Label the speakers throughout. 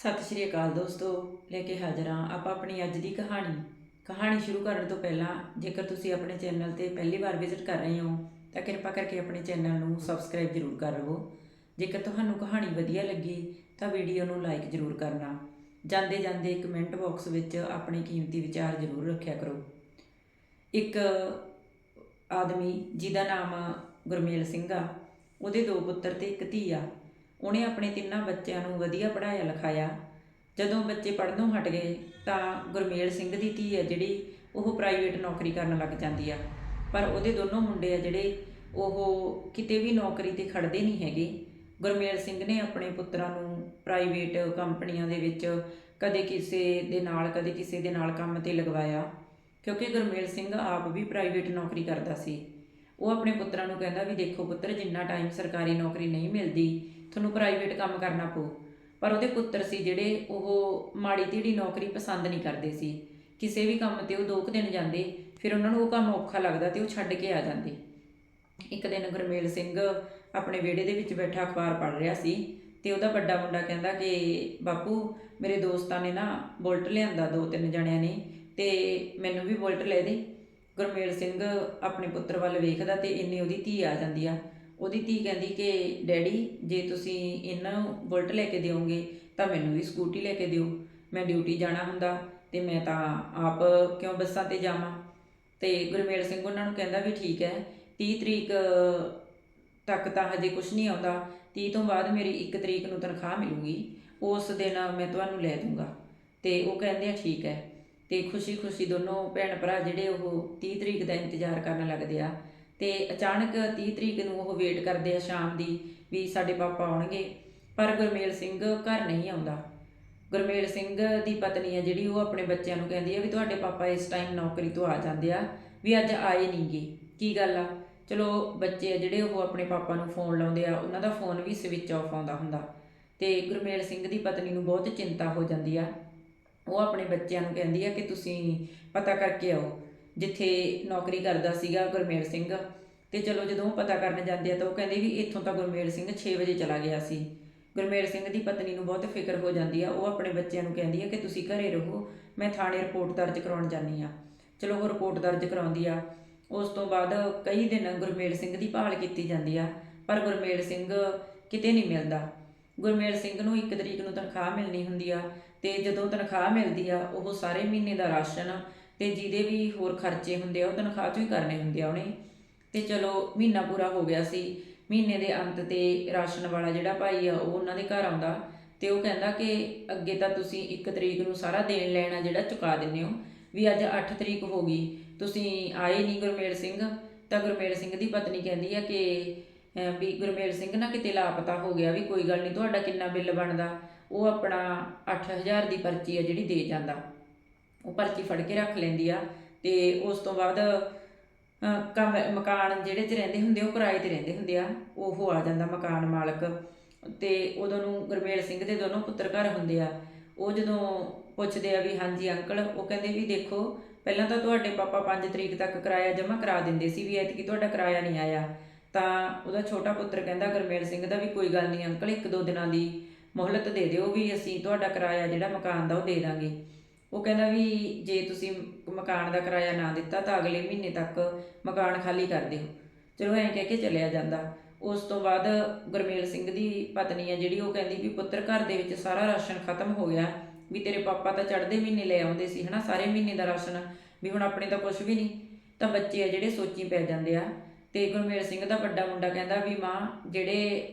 Speaker 1: ਸਤਿ ਸ਼੍ਰੀ ਅਕਾਲ ਦੋਸਤੋ, ਲੈ ਕੇ ਹਾਜ਼ਰ ਹਾਂ ਆਪਾਂ ਆਪਣੀ ਅੱਜ ਦੀ ਕਹਾਣੀ। ਕਹਾਣੀ ਸ਼ੁਰੂ ਕਰਨ ਤੋਂ ਪਹਿਲਾਂ, ਜੇਕਰ ਤੁਸੀਂ ਆਪਣੇ ਚੈਨਲ ਤੇ ਪਹਿਲੀ ਵਾਰ ਵਿਜ਼ਿਟ ਕਰ ਰਹੇ ਹੋ, ਤਾਂ ਕਿਰਪਾ ਕਰਕੇ ਆਪਣੇ ਚੈਨਲ ਨੂੰ ਸਬਸਕ੍ਰਾਈਬ ਜ਼ਰੂਰ ਕਰ ਲਵੋ। ਜੇਕਰ ਤੁਹਾਨੂੰ ਕਹਾਣੀ ਵਧੀਆ ਲੱਗੀ, ਤਾਂ ਵੀਡੀਓ ਨੂੰ ਲਾਈਕ ਜ਼ਰੂਰ ਕਰਨਾ। ਜਾਂਦੇ ਜਾਂਦੇ ਕਮੈਂਟ ਬਾਕਸ ਵਿੱਚ ਆਪਣੇ ਕੀਮਤੀ ਵਿਚਾਰ ਜ਼ਰੂਰ ਰੱਖਿਆ ਕਰੋ। ਇੱਕ ਆਦਮੀ ਜਿਹਦਾ ਨਾਮ ਗੁਰਮੇਲ ਸਿੰਘ ਆ, ਉਹਦੇ ਦੋ ਪੁੱਤਰ ਤੇ ਇੱਕ ਧੀ ਆ। ਉਹਨੇ ਆਪਣੇ ਤਿੰਨਾਂ ਬੱਚਿਆਂ ਨੂੰ ਵਧੀਆ ਪੜ੍ਹਾਇਆ ਲਿਖਾਇਆ। ਜਦੋਂ ਬੱਚੇ ਪੜ੍ਹਨੋਂ ਹਟ ਗਏ ਤਾਂ ਗੁਰਮੇਲ ਸਿੰਘ ਦੀ ਧੀ ਹੈ ਜਿਹੜੀ, ਉਹ ਪ੍ਰਾਈਵੇਟ ਨੌਕਰੀ ਕਰਨ ਲੱਗ ਜਾਂਦੀ ਆ। ਪਰ ਉਹਦੇ ਦੋਨੋਂ ਮੁੰਡੇ ਆ ਜਿਹੜੇ, ਉਹ ਕਿਤੇ ਵੀ ਨੌਕਰੀ ਤੇ ਖੜਦੇ ਨਹੀਂ ਹੈਗੇ। ਗੁਰਮੇਲ ਸਿੰਘ ਨੇ ਆਪਣੇ ਪੁੱਤਰਾਂ ਨੂੰ ਪ੍ਰਾਈਵੇਟ ਕੰਪਨੀਆਂ ਦੇ ਵਿੱਚ ਕਦੇ ਕਿਸੇ ਦੇ ਨਾਲ, ਕਦੇ ਕਿਸੇ ਦੇ ਨਾਲ ਕੰਮ ਤੇ ਲਗਵਾਇਆ। ਕਿਉਂਕਿ ਗੁਰਮੇਲ ਸਿੰਘ ਆਪ ਵੀ ਪ੍ਰਾਈਵੇਟ ਨੌਕਰੀ ਕਰਦਾ ਸੀ। ਉਹ ਆਪਣੇ ਪੁੱਤਰਾਂ ਨੂੰ ਕਹਿੰਦਾ ਵੀ ਦੇਖੋ ਪੁੱਤਰ, ਜਿੰਨਾ ਟਾਈਮ ਸਰਕਾਰੀ ਨੌਕਰੀ ਨਹੀਂ ਮਿਲਦੀ ਤੁਹਾਨੂੰ ਪ੍ਰਾਈਵੇਟ ਕੰਮ ਕਰਨਾ ਪਊ। ਪਰ ਉਹਦੇ ਪੁੱਤਰ ਸੀ ਜਿਹੜੇ ਉਹ ਮਾੜੀ ਧੀੜੀ ਨੌਕਰੀ ਪਸੰਦ ਨਹੀਂ ਕਰਦੇ ਸੀ। ਕਿਸੇ ਵੀ ਕੰਮ ਤੇ ਉਹ ਦੋ ਕੁ ਦਿਨ ਜਾਂਦੇ, ਫਿਰ ਉਹਨਾਂ ਨੂੰ ਉਹ ਕੰਮ ਔਖਾ ਲੱਗਦਾ ਤੇ ਉਹ ਛੱਡ ਕੇ ਆ ਜਾਂਦੇ। ਇੱਕ ਦਿਨ ਗੁਰਮੇਲ ਸਿੰਘ ਆਪਣੇ ਵਿਹੜੇ ਦੇ ਵਿੱਚ ਬੈਠਾ ਅਖਬਾਰ ਪੜ੍ਹ ਰਿਹਾ ਸੀ ਤੇ ਉਹਦਾ ਵੱਡਾ ਮੁੰਡਾ ਕਹਿੰਦਾ ਕਿ, ਬਾਪੂ, ਮੇਰੇ ਦੋਸਤਾਂ ਨੇ ਨਾ ਬੁਲਟ ਲਿਆਂਦਾ ਦੋ ਤਿੰਨ ਜਣਿਆਂ ਨੇ ਤੇ ਮੈਨੂੰ ਵੀ ਬੁਲਟ ਲੈ ਦੇ। ਗੁਰਮੇਲ ਸਿੰਘ ਆਪਣੇ ਪੁੱਤਰ ਵੱਲ ਵੇਖਦਾ ਤੇ ਇੰਨੇ ਉਹਦੀ ਧੀ ਆ ਜਾਂਦੀ ਆ। ਉਹਦੀ ਧੀ ਕਹਿੰਦੀ ਕਿ, ਡੈਡੀ, ਜੇ ਤੁਸੀਂ ਇਹਨਾਂ ਨੂੰ ਬੁਲਟ ਲੈ ਕੇ ਦਿਓਗੇ, ਤਾਂ ਮੈਨੂੰ ਵੀ ਸਕੂਟੀ ਲੈ ਕੇ ਦਿਓ। ਮੈਂ ਡਿਊਟੀ ਜਾਣਾ ਹੁੰਦਾ ਤੇ ਮੈਂ ਤਾਂ ਆਪ ਕਿਉਂ ਬੱਸਾਂ ਤੇ ਜਾਵਾਂ? ਤੇ ਗੁਰਮੇਲ ਸਿੰਘ ਉਹਨਾਂ ਨੂੰ ਕਹਿੰਦਾ ਵੀ ਠੀਕ ਹੈ 30 ਤਰੀਕ ਤੱਕ ਤਾਂ ਹਜੇ ਕੁਝ ਨਹੀਂ ਆਉਂਦਾ। 30 ਤੋਂ ਬਾਅਦ ਮੇਰੀ 1 ਤਰੀਕ ਨੂੰ ਤਨਖਾਹ ਮਿਲੂਗੀ। ਉਸ ਦਿਨ ਮੈਂ ਤੁਹਾਨੂੰ ਲੈ ਦੂੰਗਾ। ਤੇ ਉਹ ਕਹਿੰਦੇ ਆ, ਠੀਕ ਹੈ। ਤੇ ਖੁਸ਼ੀ-ਖੁਸ਼ੀ ਦੋਨੋਂ ਭੈਣ ਭਰਾ ਜਿਹੜੇ ਉਹ 30 ਤਰੀਕ ਦਾ ਇੰਤਜ਼ਾਰ ਕਰਨ ਲੱਗਦੇ ਆ। ਤੇ ਅਚਾਨਕ 30 ਤਰੀਕ ਨੂੰ ਉਹ ਵੇਟ ਕਰਦੇ ਆ ਸ਼ਾਮ ਦੀ ਵੀ ਸਾਡੇ ਪਾਪਾ ਆਉਣਗੇ, ਪਰ ਗੁਰਮੇਲ ਸਿੰਘ ਘਰ ਨਹੀਂ ਆਉਂਦਾ। ਗੁਰਮੇਲ ਸਿੰਘ ਦੀ ਪਤਨੀ ਆ ਜਿਹੜੀ, ਉਹ ਆਪਣੇ ਬੱਚਿਆਂ ਨੂੰ ਕਹਿੰਦੀ ਆ ਵੀ ਤੁਹਾਡੇ ਪਾਪਾ ਇਸ ਟਾਈਮ ਨੌਕਰੀ ਤੋਂ ਆ ਜਾਂਦੇ ਆ, ਵੀ ਅੱਜ ਆਏ ਨਹੀਂਗੇ ਕੀ ਗੱਲ ਆ? ਚਲੋ ਬੱਚੇ ਆ ਜਿਹੜੇ, ਉਹ ਆਪਣੇ ਪਾਪਾ ਨੂੰ ਫੋਨ ਲਾਉਂਦੇ ਆ, ਉਹਨਾਂ ਦਾ ਫੋਨ ਵੀ ਸਵਿਚ ਆਫ ਆਉਂਦਾ ਹੁੰਦਾ। ਤੇ ਗੁਰਮੇਲ ਸਿੰਘ ਦੀ ਪਤਨੀ ਨੂੰ ਬਹੁਤ ਚਿੰਤਾ ਹੋ ਜਾਂਦੀ ਆ। ਉਹ ਆਪਣੇ ਬੱਚਿਆਂ ਨੂੰ ਕਹਿੰਦੀ ਆ ਕਿ ਤੁਸੀਂ ਪਤਾ ਕਰਕੇ ਆਓ। ਜਿੱਥੇ ਨੌਕਰੀ ਕਰਦਾ ਸੀਗਾ ਗੁਰਮੇਲ ਸਿੰਘ। ਤੇ ਚਲੋ ਜਦੋਂ ਪਤਾ ਕਰਨ ਜਾਂਦੇ ਆ ਤਾਂ ਉਹ ਕਹਿੰਦੇ ਵੀ ਇੱਥੋਂ ਤਾਂ ਗੁਰਮੇਲ ਸਿੰਘ 6 ਵਜੇ ਚਲਾ ਗਿਆ ਸੀ। ਗੁਰਮੇਲ ਸਿੰਘ ਦੀ ਪਤਨੀ ਨੂੰ ਬਹੁਤ ਫਿਕਰ ਹੋ ਜਾਂਦੀ ਆ। ਉਹ ਆਪਣੇ ਬੱਚਿਆਂ ਨੂੰ ਕਹਿੰਦੀ ਆ ਕਿ ਤੁਸੀਂ ਘਰੇ ਰਹੋ, ਮੈਂ ਥਾਣੇ ਰਿਪੋਰਟ ਦਰਜ ਕਰਾਉਣ ਜਾਨੀ ਆ। ਚਲੋ ਉਹ ਰਿਪੋਰਟ ਦਰਜ ਕਰਾਉਂਦੀ ਆ। ਉਸ ਤੋਂ ਬਾਅਦ ਕਈ ਦਿਨ ਗੁਰਮੇਲ ਸਿੰਘ ਦੀ ਭਾਲ ਕੀਤੀ ਜਾਂਦੀ ਆ, ਪਰ ਗੁਰਮੇਲ ਸਿੰਘ ਕਿਤੇ ਨਹੀਂ ਮਿਲਦਾ। ਗੁਰਮੇਲ ਸਿੰਘ ਨੂੰ 1 ਤਰੀਕ ਨੂੰ ਤਨਖਾਹ ਮਿਲਣੀ ਹੁੰਦੀ ਆ ਤੇ ਜਦੋਂ ਤਨਖਾਹ ਮਿਲਦੀ ਆ, ਉਹ ਸਾਰੇ ਮਹੀਨੇ ਦਾ ਰਾਸ਼ਨ ਤੇ ਜਿਹਦੇ ਵੀ ਹੋਰ ਖਰਚੇ ਹੁੰਦੇ ਆ, ਉਹ ਤਨਖਾਹ ਚੋਂ ਹੀ ਕਰਨੇ ਹੁੰਦੇ ਆ ਉਹਨੇ। ਤੇ ਚਲੋ, ਮਹੀਨਾ ਪੂਰਾ ਹੋ ਗਿਆ ਸੀ। ਮਹੀਨੇ ਦੇ ਅੰਤ ਤੇ ਰਾਸ਼ਨ ਵਾਲਾ ਜਿਹੜਾ ਭਾਈ ਆ, ਉਹ ਉਹਨਾਂ ਦੇ ਘਰ ਆਉਂਦਾ ਤੇ ਉਹ ਕਹਿੰਦਾ ਕਿ ਅੱਗੇ ਤਾਂ ਤੁਸੀਂ 1 ਤਰੀਕ ਨੂੰ ਸਾਰਾ ਦੇਣ ਲੈਣਾ ਜਿਹੜਾ ਚੁਕਾ ਦਿੰਦੇ ਹੋ, ਵੀ ਅੱਜ 8 ਤਰੀਕ ਹੋ ਗਈ, ਤੁਸੀਂ ਆਏ ਨਹੀਂ ਗੁਰਮੇਲ ਸਿੰਘ। ਤਾਂ ਗੁਰਮੇਲ ਸਿੰਘ ਦੀ ਪਤਨੀ ਕਹਿੰਦੀ ਆ ਕਿ ਵੀ ਗੁਰਮੇਲ ਸਿੰਘ ਨਾ ਕਿਤੇ ਲਾਪਤਾ ਹੋ ਗਿਆ ਵੀ ਕੋਈ ਗੱਲ ਨਹੀਂ ਤੁਹਾਡਾ ਕਿੰਨਾ ਬਿੱਲ ਬਣਦਾ। ਉਹ ਆਪਣਾ 8000 ਦੀ ਪਰਚੀ ਆ ਜਿਹੜੀ ਦੇ ਜਾਂਦਾ। ਉਹ ਪਰਚੀ ਫੜ ਕੇ ਰੱਖ ਲੈਂਦੀ ਆ ਤੇ ਉਸ ਤੋਂ ਬਾਅਦ ਅਹ, ਕਮ ਮਕਾਨ ਜਿਹੜੇ 'ਚ ਰਹਿੰਦੇ ਹੁੰਦੇ ਉਹ ਕਿਰਾਏ ਤੇ ਰਹਿੰਦੇ ਹੁੰਦੇ ਆ ਉਹ ਆ ਜਾਂਦਾ ਮਕਾਨ ਮਾਲਕ। ਤੇ ਉਦੋਂ ਨੂੰ ਗੁਰਮੇਲ ਸਿੰਘ ਦੇ ਦੋਨੋਂ ਪੁੱਤਰ ਘਰ ਹੁੰਦੇ ਆ। ਉਹ ਜਦੋਂ ਪੁੱਛਦੇ ਆ ਵੀ ਹਾਂਜੀ ਅੰਕਲ ਉਹ ਕਹਿੰਦੇ ਵੀ ਦੇਖੋ ਪਹਿਲਾਂ ਤਾਂ ਤੁਹਾਡੇ ਪਾਪਾ 5 ਤਰੀਕ ਤੱਕ ਕਿਰਾਇਆ ਜਮ੍ਹਾਂ ਕਰਾ ਦਿੰਦੇ ਸੀ ਵੀ ਐਤਕੀ ਤੁਹਾਡਾ ਕਿਰਾਇਆ ਨਹੀਂ ਆਇਆ। ਤਾਂ ਉਹਦਾ ਛੋਟਾ ਪੁੱਤਰ ਕਹਿੰਦਾ ਗੁਰਮੇਲ ਸਿੰਘ ਦਾ ਵੀ ਕੋਈ ਗੱਲ ਨਹੀਂ ਅੰਕਲ ਇੱਕ ਦੋ ਦਿਨਾਂ ਦੀ ਮੁਹਲਤ ਦੇ ਦਿਓ ਵੀ ਅਸੀਂ ਤੁਹਾਡਾ ਕਿਰਾਇਆ ਜਿਹੜਾ ਮਕਾਨ ਦਾ ਉਹ ਦੇ ਦਾਂਗੇ। ਉਹ ਕਹਿੰਦਾ ਵੀ ਜੇ ਤੁਸੀਂ ਮਕਾਨ ਦਾ ਕਿਰਾਇਆ ਨਾ ਦਿੱਤਾ ਤਾਂ ਅਗਲੇ ਮਹੀਨੇ ਤੱਕ ਮਕਾਨ ਖਾਲੀ ਕਰ ਦਿਓ। ਚਲੋ ਐਂ ਕਹਿ ਕੇ ਚਲਿਆ ਜਾਂਦਾ। ਉਸ ਤੋਂ ਬਾਅਦ ਗੁਰਮੇਲ ਸਿੰਘ ਦੀ ਪਤਨੀ ਆ ਜਿਹੜੀ, ਉਹ ਕਹਿੰਦੀ ਵੀ ਪੁੱਤਰ, ਘਰ ਦੇ ਵਿੱਚ ਸਾਰਾ ਰਾਸ਼ਨ ਖਤਮ ਹੋ ਗਿਆ। ਵੀ ਤੇਰੇ ਪਾਪਾ ਤਾਂ ਚੜ੍ਹਦੇ ਮਹੀਨੇ ਲੈ ਆਉਂਦੇ ਸੀ, ਹਨਾ? ਸਾਰੇ ਮਹੀਨੇ ਦਾ ਰਾਸ਼ਨ। ਵੀ ਹੁਣ ਆਪਣੇ ਤਾਂ ਕੁਝ ਵੀ ਨਹੀਂ। ਤਾਂ ਬੱਚੇ ਆ ਜਿਹੜੇ, ਸੋਚੀ ਪੈ ਜਾਂਦੇ ਆ। ਤੇ ਗੁਰਮੇਲ ਸਿੰਘ ਦਾ ਵੱਡਾ ਮੁੰਡਾ ਕਹਿੰਦਾ ਵੀ ਮਾਂ, ਜਿਹੜੇ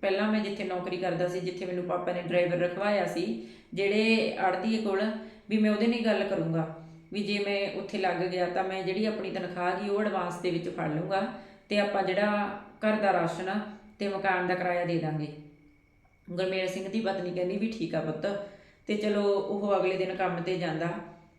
Speaker 1: ਪਹਿਲਾਂ ਮੈਂ ਜਿੱਥੇ ਨੌਕਰੀ ਕਰਦਾ ਸੀ, ਜਿੱਥੇ ਮੈਨੂੰ ਪਾਪਾ ਨੇ ਡਰਾਈਵਰ ਰਖਵਾਇਆ ਸੀ, ਜਿਹੜੇ ਆੜਤੀਏ ਕੋਲ ਵੀ ਮੈਂ ਉਹਦੇ ਨਾਲ ਗੱਲ ਕਰੂੰਗਾ। ਵੀ ਜੇ ਮੈਂ ਉੱਥੇ ਲੱਗ ਗਿਆ ਤਾਂ ਮੈਂ ਜਿਹੜੀ ਆਪਣੀ ਤਨਖਾਹ ਗਈ ਉਹ ਐਡਵਾਂਸ ਦੇ ਵਿੱਚ ਫੜ ਲੂੰਗਾ ਤੇ ਆਪਾਂ ਜਿਹੜਾ ਘਰ ਦਾ ਰਾਸ਼ਨ ਤੇ ਮਕਾਨ ਦਾ ਕਿਰਾਇਆ ਦੇ ਦਾਂਗੇ। ਗੁਰਮੇਲ ਸਿੰਘ ਦੀ ਪਤਨੀ ਕਹਿੰਦੀ ਵੀ ਠੀਕ ਆ ਪੁੱਤ, ਤੇ ਚਲੋ ਉਹ ਅਗਲੇ ਦਿਨ ਕੰਮ ਤੇ ਜਾਂਦਾ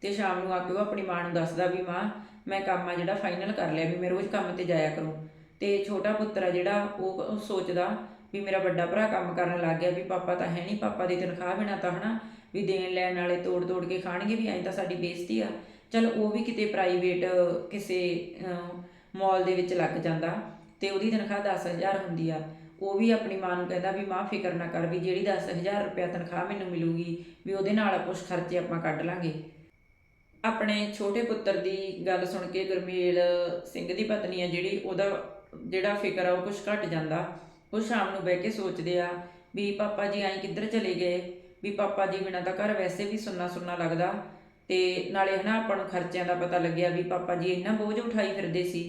Speaker 1: ਤੇ ਸ਼ਾਮ ਨੂੰ ਆ ਕੇ ਉਹ ਆਪਣੀ ਮਾਂ ਨੂੰ ਦੱਸਦਾ ਵੀ ਮਾਂ, ਮੈਂ ਕੰਮ ਆ ਜਿਹੜਾ ਫਾਈਨਲ ਕਰ ਲਿਆ ਵੀ ਮੈਂ ਰੋਜ਼ ਕੰਮ ਤੇ ਜਾਇਆ ਕਰੂੰ। ਤੇ ਛੋਟਾ ਪੁੱਤਰ ਆ ਜਿਹੜਾ ਉਹ ਸੋਚਦਾ ਵੀ ਮੇਰਾ ਵੱਡਾ ਭਰਾ ਕੰਮ ਕਰਨ ਲੱਗ ਗਿਆ ਵੀ ਪਾਪਾ ਤਾਂ ਹੈ ਨਹੀਂ ਪਾਪਾ ਦੀ ਤਨਖਾਹ ਬਿਨਾਂ ਤਾਂ ਹਨਾ ਵੀ ਦੇਣ ਲੈਣ ਵਾਲੇ ਤੋੜ ਤੋੜ ਕੇ ਖਾਣਗੇ ਵੀ ਐਂ ਤਾਂ ਸਾਡੀ ਬੇਇੱਜ਼ਤੀ ਆ। ਚਲ ਉਹ ਵੀ ਕਿਤੇ ਪ੍ਰਾਈਵੇਟ ਕਿਸੇ ਮਾਲ ਦੇ ਵਿੱਚ ਲੱਗ ਜਾਂਦਾ ਤੇ ਉਹਦੀ ਤਨਖਾਹ 10000 ਹੁੰਦੀ ਆ। ਉਹ ਵੀ ਆਪਣੀ ਮਾਂ ਨੂੰ ਕਹਿੰਦਾ ਵੀ ਮਾਂ ਫਿਕਰ ਨਾ ਕਰ ਵੀ ਜਿਹੜੀ 10000 ਰੁਪਇਆ ਤਨਖਾਹ ਮੈਨੂੰ ਮਿਲੂਗੀ ਵੀ ਉਹਦੇ ਨਾਲ ਕੁਝ ਖਰਚੇ ਆਪਾਂ ਕੱਢ ਲਾਂਗੇ। ਆਪਣੇ ਛੋਟੇ ਪੁੱਤਰ ਦੀ ਗੱਲ ਸੁਣ ਕੇ ਗੁਰਮੇਲ ਸਿੰਘ ਦੀ ਪਤਨੀ ਆ ਜਿਹੜੀ, ਉਹਦਾ ਜਿਹੜਾ ਫਿਕਰ ਆ ਉਹ ਕੁਝ ਘਟ ਜਾਂਦਾ। ਉਹ ਸ਼ਾਮ ਨੂੰ ਬਹਿ ਕੇ ਸੋਚਦੇ ਆ ਵੀ ਪਾਪਾ ਜੀ ਐਂ ਕਿੱਧਰ ਚਲੇ ਗਏ? ਵੀ ਪਾਪਾ ਜੀ ਬਿਨਾਂ ਤਾਂ ਘਰ ਵੈਸੇ ਵੀ ਸੁੰਨਾ ਸੁੰਨਾ ਲੱਗਦਾ। ਤੇ ਨਾਲੇ ਹਨਾ ਆਪਾਂ ਨੂੰ ਖਰਚਿਆਂ ਦਾ ਪਤਾ ਲੱਗਿਆ ਵੀ ਪਾਪਾ ਜੀ ਇੰਨਾ ਬੋਝ ਉਠਾਈ ਫਿਰਦੇ ਸੀ।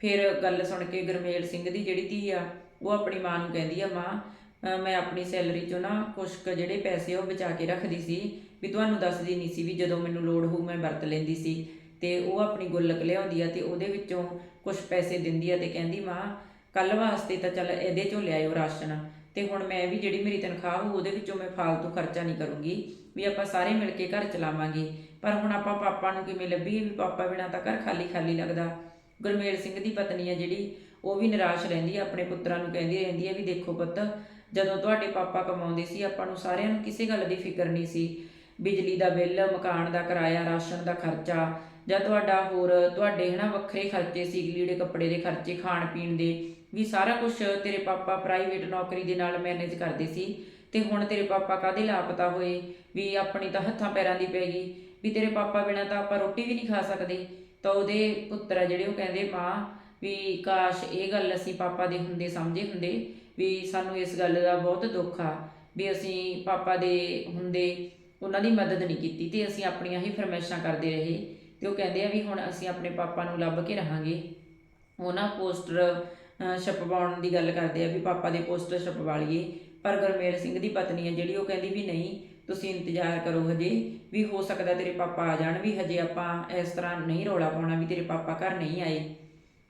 Speaker 1: ਫਿਰ ਗੱਲ ਸੁਣ ਕੇ ਗੁਰਮੇਲ ਸਿੰਘ ਦੀ ਜਿਹੜੀ ਧੀ ਆ, ਉਹ ਆਪਣੀ ਮਾਂ ਨੂੰ ਕਹਿੰਦੀ ਆ, ਮਾਂ ਮੈਂ ਆਪਣੀ ਸੈਲਰੀ ਚੋਂ ਨਾ ਕੁਛ ਕੁ ਜਿਹੜੇ ਪੈਸੇ ਉਹ ਬਚਾ ਕੇ ਰੱਖਦੀ ਸੀ। ਵੀ ਤੁਹਾਨੂੰ ਦੱਸਦੀ ਨਹੀਂ ਸੀ ਵੀ ਜਦੋਂ ਮੈਨੂੰ ਲੋੜ ਹੋਊ ਮੈਂ ਵਰਤ ਲੈਂਦੀ ਸੀ। ਤੇ ਉਹ ਆਪਣੀ ਗੁੱਲਕ ਲਿਆਉਂਦੀ ਆ ਤੇ ਉਹਦੇ ਵਿੱਚੋਂ ਕੁਝ ਪੈਸੇ ਦਿੰਦੀ ਆ ਤੇ ਕਹਿੰਦੀ, ਮਾਂ ਕੱਲ ਵਾਸਤੇ ਤਾਂ ਚੱਲ ਇਹਦੇ ਚੋਂ ਲਿਆਇਓ ਰਾਸ਼ਨ। ਤੇ ਹੁਣ ਮੈਂ ਵੀ ਜਿਹੜੀ ਮੇਰੀ ਤਨਖਾਹ ਹੋਊ, ਉਹਦੇ ਵਿੱਚੋਂ ਮੈਂ ਫालतू ਖਰਚਾ ਨਹੀਂ ਕਰੂੰਗੀ, ਵੀ ਆਪਾਂ ਸਾਰੇ ਮਿਲ ਕੇ ਘਰ ਚਲਾਵਾਂਗੇ। ਪਰ ਹੁਣ ਆਪਾਂ ਪਾਪਾ ਨੂੰ ਕਿਵੇਂ ਲੱਭੀਏ, ਵੀ ਪਾਪਾ ਬਿਨਾਂ ਤਾਂ ਘਰ ਖਾਲੀ ਖਾਲੀ ਲੱਗਦਾ। ਗੁਰਮੇਲ ਸਿੰਘ ਦੀ ਪਤਨੀ ਆ ਜਿਹੜੀ, ਉਹ ਵੀ ਨਿਰਾਸ਼ ਰਹਿੰਦੀ ਆ, ਆਪਣੇ ਪੁੱਤਰਾਂ ਨੂੰ ਕਹਿੰਦੀ ਰਹਿੰਦੀ ਆ ਵੀ ਦੇਖੋ ਪੁੱਤ, ਜਦੋਂ ਤੁਹਾਡੇ ਪਾਪਾ ਕਮਾਉਂਦੇ ਸੀ, ਆਪਾਂ ਨੂੰ ਸਾਰਿਆਂ ਨੂੰ ਕਿਸੇ ਗੱਲ ਦੀ ਫਿਕਰ ਨਹੀਂ ਸੀ। ਬਿਜਲੀ ਦਾ ਬਿੱਲ, ਮਕਾਨ ਦਾ ਕਿਰਾਇਆ, ਰਾਸ਼ਨ ਦਾ ਖਰਚਾ, ਜਾਂ ਤੁਹਾਡਾ ਹੋਰ, ਤੁਹਾਡੇ ਹਨਾ ਵੱਖਰੇ ਖਰਚੇ ਸੀ, ਲੀੜੇ ਕੱਪੜੇ ਦੇ ਖਰਚੇ ਖਾਣ ਪੀਣ ਦੇ ਵੀ ਸਾਰਾ ਕੁਝ ਤੇਰੇ ਪਾਪਾ ਪ੍ਰਾਈਵੇਟ ਨੌਕਰੀ ਦੇ ਨਾਲ ਮੈਨੇਜ ਕਰਦੇ ਸੀ ਤੇ ਹੁਣ ਤੇਰੇ ਪਾਪਾ ਕਾਦੇ ਲਾਪਤਾ ਹੋਏ? ਵੀ ਆਪਣੀ ਤਾਂ ਹੱਥਾਂ ਪੈਰਾਂ ਦੀ ਪੈ ਗਈ। ਵੀ ਤੇਰੇ ਪਾਪਾ ਬਿਨਾਂ ਤਾਂ ਆਪਾਂ ਰੋਟੀ ਵੀ ਨਹੀਂ ਖਾ ਸਕਦੇ। ਤਾਂ ਉਹਦੇ ਪੁੱਤਰ ਆ ਜਿਹੜੇ ਉਹ ਕਹਿੰਦੇ, ਮਾਂ, ਵੀ ਕਾਸ਼ ਇਹ ਗੱਲ ਅਸੀਂ ਪਾਪਾ ਦੇ ਹੁੰਦੇ ਸਮਝੇ ਹੁੰਦੇ ਵੀ ਸਾਨੂੰ ਇਸ ਗੱਲ ਦਾ ਬਹੁਤ ਦੁੱਖ ਆ, ਵੀ ਅਸੀਂ ਪਾਪਾ ਦੇ ਹੁੰਦੇ ਉਹਨਾਂ ਦੀ ਮਦਦ ਨਹੀਂ ਕੀਤੀ ਤੇ ਅਸੀਂ ਆਪਣੀਆਂ ਹੀ ਫਰਮਾਇਸ਼ਾਂ ਕਰਦੇ ਰਹੇ। ਤੇ ਉਹ ਕਹਿੰਦੇ ਆ ਵੀ ਹੁਣ ਅਸੀਂ ਆਪਣੇ ਪਾਪਾ ਨੂੰ ਲੱਭ ਕੇ ਰਹਾਂਗੇ। ਉਹਨਾਂ ਪੋਸਟਰ ਛਪਵਾਉਣ ਦੀ ਗੱਲ ਕਰਦੇ ਆ ਵੀ ਪਾਪਾ ਦੇ ਪੋਸਟਰ ਛਪਵਾ ਲਈਏ ਪਰ ਗੁਰਮੇਲ ਸਿੰਘ ਦੀ ਪਤਨੀ ਹੈ ਜਿਹੜੀ ਉਹ ਕਹਿੰਦੀ ਵੀ ਨਹੀਂ, ਤੁਸੀਂ ਇੰਤਜ਼ਾਰ ਕਰੋ ਹਜੇ ਵੀ ਹੋ ਸਕਦਾ ਤੇਰੇ ਪਾਪਾ ਆ ਜਾਣ ਵੀ ਹਜੇ ਆਪਾਂ ਇਸ ਤਰ੍ਹਾਂ ਨਹੀਂ ਰੌਲਾ ਪਾਉਣਾ ਵੀ ਤੇਰੇ ਪਾਪਾ ਘਰ ਨਹੀਂ ਆਏ।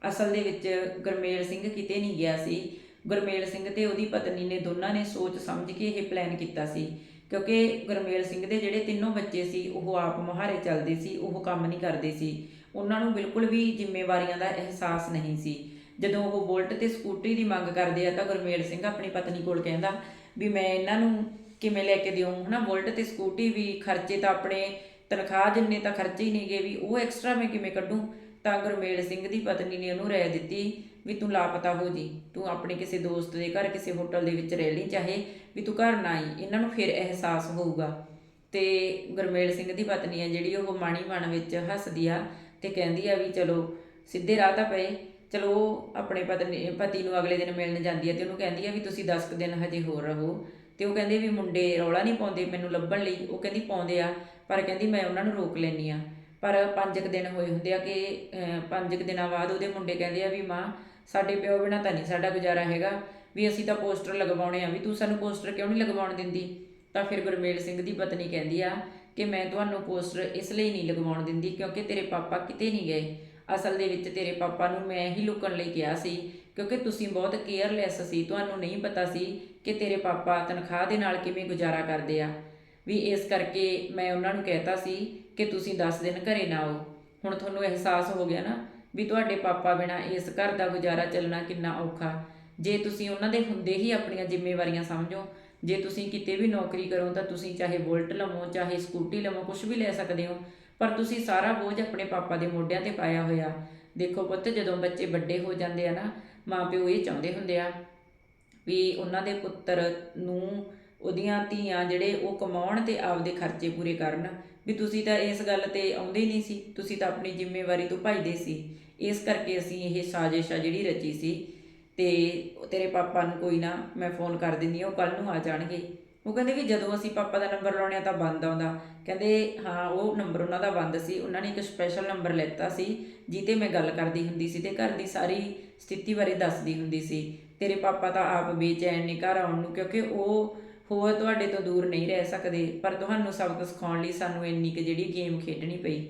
Speaker 1: ਅਸਲ ਦੇ ਵਿੱਚ ਗੁਰਮੇਲ ਸਿੰਘ ਕਿਤੇ ਨਹੀਂ ਗਿਆ ਸੀ। ਗੁਰਮੇਲ ਸਿੰਘ ਤੇ ਉਹਦੀ ਪਤਨੀ ਨੇ ਦੋਨਾਂ ਨੇ ਸੋਚ ਸਮਝ ਕੇ ਇਹ ਪਲਾਨ ਕੀਤਾ ਸੀ। ਕਿਉਂਕਿ ਗੁਰਮੇਲ ਸਿੰਘ ਦੇ ਜਿਹੜੇ ਤਿੰਨੋਂ ਬੱਚੇ ਸੀ, ਉਹ ਆਪ ਮੁਹਾਰੇ ਚੱਲਦੇ ਸੀ, ਉਹ ਕੰਮ ਨਹੀਂ ਕਰਦੇ ਸੀ। ਉਹਨਾਂ ਨੂੰ ਬਿਲਕੁਲ ਵੀ ਜ਼ਿੰਮੇਵਾਰੀਆਂ ਦਾ ਅਹਿਸਾਸ ਨਹੀਂ ਸੀ। ਜਦੋਂ ਉਹ ਬੁਲਟ ਤੇ ਸਕੂਟਰੀ ਦੀ ਮੰਗ ਕਰਦੇ ਆ ਤਾਂ ਗੁਰਮੇਲ ਸਿੰਘ ਆਪਣੀ ਪਤਨੀ ਕੋਲ ਕਹਿੰਦਾ ਵੀ ਮੈਂ ਇਹਨਾਂ ਨੂੰ ਕਿਵੇਂ ਲੈ ਕੇ ਦਿਉਂ ਹਨਾ, ਬੁਲਟ ਤੇ ਸਕੂਟੀ ਵੀ ਖਰਚੇ ਤਾਂ ਆਪਣੇ ਤਨਖਾਹ ਜਿੰਨੇ ਤਾਂ ਖਰਚੇ ਹੀ ਨਹੀਂਗੇ ਵੀ ਉਹ ਐਕਸਟਰਾ ਮੈਂ ਕਿਵੇਂ ਕੱਢੂੰ? ਤਾਂ ਗੁਰਮੇਲ ਸਿੰਘ ਦੀ ਪਤਨੀ ਨੇ ਉਹਨੂੰ ਰਾਏ ਦਿੱਤੀ ਵੀ ਤੂੰ ਲਾਪਤਾ ਹੋ ਜੀ। ਤੂੰ ਆਪਣੇ ਕਿਸੇ ਦੋਸਤ ਦੇ ਘਰ, ਕਿਸੇ ਹੋਟਲ ਦੇ ਵਿੱਚ ਰਹਿ ਲਈ, ਚਾਹੇ ਵੀ ਤੂੰ ਘਰ ਨਾ ਆਈ। ਇਹਨਾਂ ਨੂੰ ਫਿਰ ਅਹਿਸਾਸ ਹੋਊਗਾ। ਤੇ ਗੁਰਮੇਲ ਸਿੰਘ ਦੀ ਪਤਨੀ ਹੈ ਜਿਹੜੀ ਉਹ ਮਾਣੀ ਮਨ ਵਿੱਚ ਹੱਸਦੀ ਆ ਤੇ ਕਹਿੰਦੀ ਆ ਵੀ ਚਲੋ, ਸਿੱਧੇ ਰਾਹ ਤਾਂ ਪਏ। ਚਲੋ ਉਹ ਆਪਣੇ ਪਤਨੀ ਪਤੀ ਨੂੰ ਅਗਲੇ ਦਿਨ ਮਿਲਣ ਜਾਂਦੀ ਹੈ ਤੇ ਉਹਨੂੰ ਕਹਿੰਦੀ ਆ ਵੀ ਤੁਸੀਂ 10 ਕੁ ਦਿਨ ਹਜੇ ਹੋਰ ਰਹੋ। ਤੇ ਉਹ ਕਹਿੰਦੇ ਵੀ ਮੁੰਡੇ ਰੌਲਾ ਨਹੀਂ ਪਾਉਂਦੇ ਮੈਨੂੰ ਲੱਭਣ ਲਈ। ਉਹ ਕਹਿੰਦੀ ਪਾਉਂਦੇ ਆ ਪਰ ਕਹਿੰਦੀ ਮੈਂ ਉਹਨਾਂ ਨੂੰ ਰੋਕ ਲੈਣੀ ਆ ਪਰ ਪੰਜ ਕੁ ਦਿਨ ਹੋਏ ਹੁੰਦੇ ਆ ਕਿ ਅਹ, ਪੰਜ ਕੁ ਦਿਨਾਂ ਬਾਅਦ ਉਹਦੇ ਮੁੰਡੇ ਕਹਿੰਦੇ ਆ ਵੀ ਮਾਂ ਸਾਡੇ ਪਿਓ ਬਿਨਾਂ ਤਾਂ ਨਹੀਂ ਸਾਡਾ ਗੁਜ਼ਾਰਾ ਹੈਗਾ। ਵੀ ਅਸੀਂ ਤਾਂ ਪੋਸਟਰ ਲਗਵਾਉਣੇ ਆ ਵੀ ਤੂੰ ਸਾਨੂੰ ਪੋਸਟਰ ਕਿਉਂ ਨਹੀਂ ਲਗਵਾਉਣ ਦਿੰਦੀ? ਤਾਂ ਫਿਰ ਗੁਰਮੇਲ ਸਿੰਘ ਦੀ ਪਤਨੀ ਕਹਿੰਦੀ ਆ ਕਿ ਮੈਂ ਤੁਹਾਨੂੰ ਪੋਸਟਰ ਇਸ ਲਈ ਨਹੀਂ ਲਗਵਾਉਣ ਦਿੰਦੀ ਕਿਉਂਕਿ ਤੇਰੇ ਪਾਪਾ ਕਿਤੇ ਨਹੀਂ ਗਏ। ਅਸਲ ਦੇ ਵਿੱਚ ਤੇਰੇ ਪਾਪਾ ਨੂੰ ਮੈਂ ਹੀ ਲੁਕਣ ਲਈ ਕਿਹਾ ਸੀ, ਕਿਉਂਕਿ ਤੁਸੀਂ ਬਹੁਤ ਕੇਅਰਲੈਸ ਸੀ, ਤੁਹਾਨੂੰ ਨਹੀਂ ਪਤਾ ਸੀ ਕਿ ਤੇਰੇ ਪਾਪਾ ਤਨਖਾਹ ਦੇ ਨਾਲ ਕਿਵੇਂ ਗੁਜ਼ਾਰਾ ਕਰਦੇ ਆ। ਵੀ ਇਸ ਕਰਕੇ ਮੈਂ ਉਹਨਾਂ ਨੂੰ ਕਹਿਤਾ ਸੀ ਕਿ ਤੁਸੀਂ 10 ਦਿਨ ਘਰੇ ਨਾ ਆਓ। ਹੁਣ ਤੁਹਾਨੂੰ ਅਹਿਸਾਸ ਹੋ ਗਿਆ ਨਾ ਵੀ ਤੁਹਾਡੇ ਪਾਪਾ ਬਿਨਾ ਇਸ ਘਰ ਦਾ ਗੁਜ਼ਾਰਾ ਚੱਲਣਾ ਕਿੰਨਾ ਔਖਾ। ਜੇ ਤੁਸੀਂ ਉਹਨਾਂ ਦੇ ਹੁੰਦੇ ਹੀ ਆਪਣੀਆਂ ਜ਼ਿੰਮੇਵਾਰੀਆਂ ਸਮਝੋ, ਜੇ ਤੁਸੀਂ ਕਿਤੇ ਵੀ ਨੌਕਰੀ ਕਰੋ ਤਾਂ ਤੁਸੀਂ ਚਾਹੇ ਬੁਲਟ ਲਵੋ, ਚਾਹੇ ਸਕੂਟੀ ਲਵੋ ਕੁਝ ਵੀ ਲੈ ਸਕਦੇ ਹੋ ਪਰ ਤੁਸੀਂ ਸਾਰਾ ਬੋਝ ਆਪਣੇ ਪਾਪਾ ਦੇ ਮੋਢਿਆਂ ਤੇ ਪਾਇਆ ਹੋਇਆ। ਦੇਖੋ ਪੁੱਤ, ਜਦੋਂ ਬੱਚੇ ਵੱਡੇ ਹੋ ਜਾਂਦੇ ਆ ਨਾ, ਮਾਪਿਓ ਇਹ ਚਾਹੁੰਦੇ ਹੁੰਦੇ ਆ ਵੀ ਉਹਨਾਂ ਦੇ ਪੁੱਤਰ ਨੂੰ ਉਹਦੀਆਂ ਧੀਆਂ ਜਿਹੜੇ ਉਹ ਕਮਾਉਣ ਤੇ ਆਪਦੇ ਖਰਚੇ ਪੂਰੇ ਕਰਨ। ਵੀ ਤੁਸੀਂ ਤਾਂ ਇਸ ਗੱਲ ਤੇ ਆਉਂਦੇ ਹੀ ਨਹੀਂ ਸੀ, ਤੁਸੀਂ ਤਾਂ ਆਪਣੀ ਜ਼ਿੰਮੇਵਾਰੀ ਤੋਂ ਭੱਜਦੇ ਸੀ। ਇਸ ਕਰਕੇ ਅਸੀਂ ਇਹ ਸਾਜ਼ਿਸ਼ ਆ ਜਿਹੜੀ ਰਚੀ ਸੀ ਤੇ ਤੇਰੇ ਪਾਪਾ ਨੂੰ ਕੋਈ ਨਾ, ਮੈਂ ਫੋਨ ਕਰ ਦਿੰਦੀ ਹਾਂ, ਉਹ ਕੱਲ ਨੂੰ ਆ ਜਾਣਗੇ। ਉਹ ਕਹਿੰਦੇ ਵੀ ਜਦੋਂ ਅਸੀਂ ਪਾਪਾ ਦਾ ਨੰਬਰ ਲਾਉਣੇ ਆ ਤਾਂ ਬੰਦ ਆਉਂਦਾ। ਕਹਿੰਦੇ, ਹਾਂ, ਉਹ ਨੰਬਰ ਉਹਨਾਂ ਦਾ ਬੰਦ ਸੀ। ਉਹਨਾਂ ਨੇ ਇੱਕ ਸਪੈਸ਼ਲ ਨੰਬਰ ਲੈਤਾ ਸੀ ਜਿੱਤੇ ਮੈਂ ਗੱਲ ਕਰਦੀ ਹੁੰਦੀ ਸੀ ਤੇ ਘਰ ਦੀ ਸਾਰੀ ਸਥਿਤੀ ਬਾਰੇ ਦੱਸਦੀ ਹੁੰਦੀ ਸੀ। ਤੇਰੇ ਪਾਪਾ ਤਾਂ ਆਪ ਬੇਚੈਨ ਨੇ ਘਰ ਆਉਣ ਨੂੰ, ਕਿਉਂਕਿ ਉਹ ਹੋਰ ਤੁਹਾਡੇ ਤੋਂ ਦੂਰ ਨਹੀਂ ਰਹਿ ਸਕਦੇ। ਪਰ ਤੁਹਾਨੂੰ ਸਬਕ ਸਿਖਾਉਣ ਲਈ ਸਾਨੂੰ ਇੰਨੀ ਕੁ ਜਿਹੜੀ ਗੇਮ ਖੇਡਣੀ ਪਈ।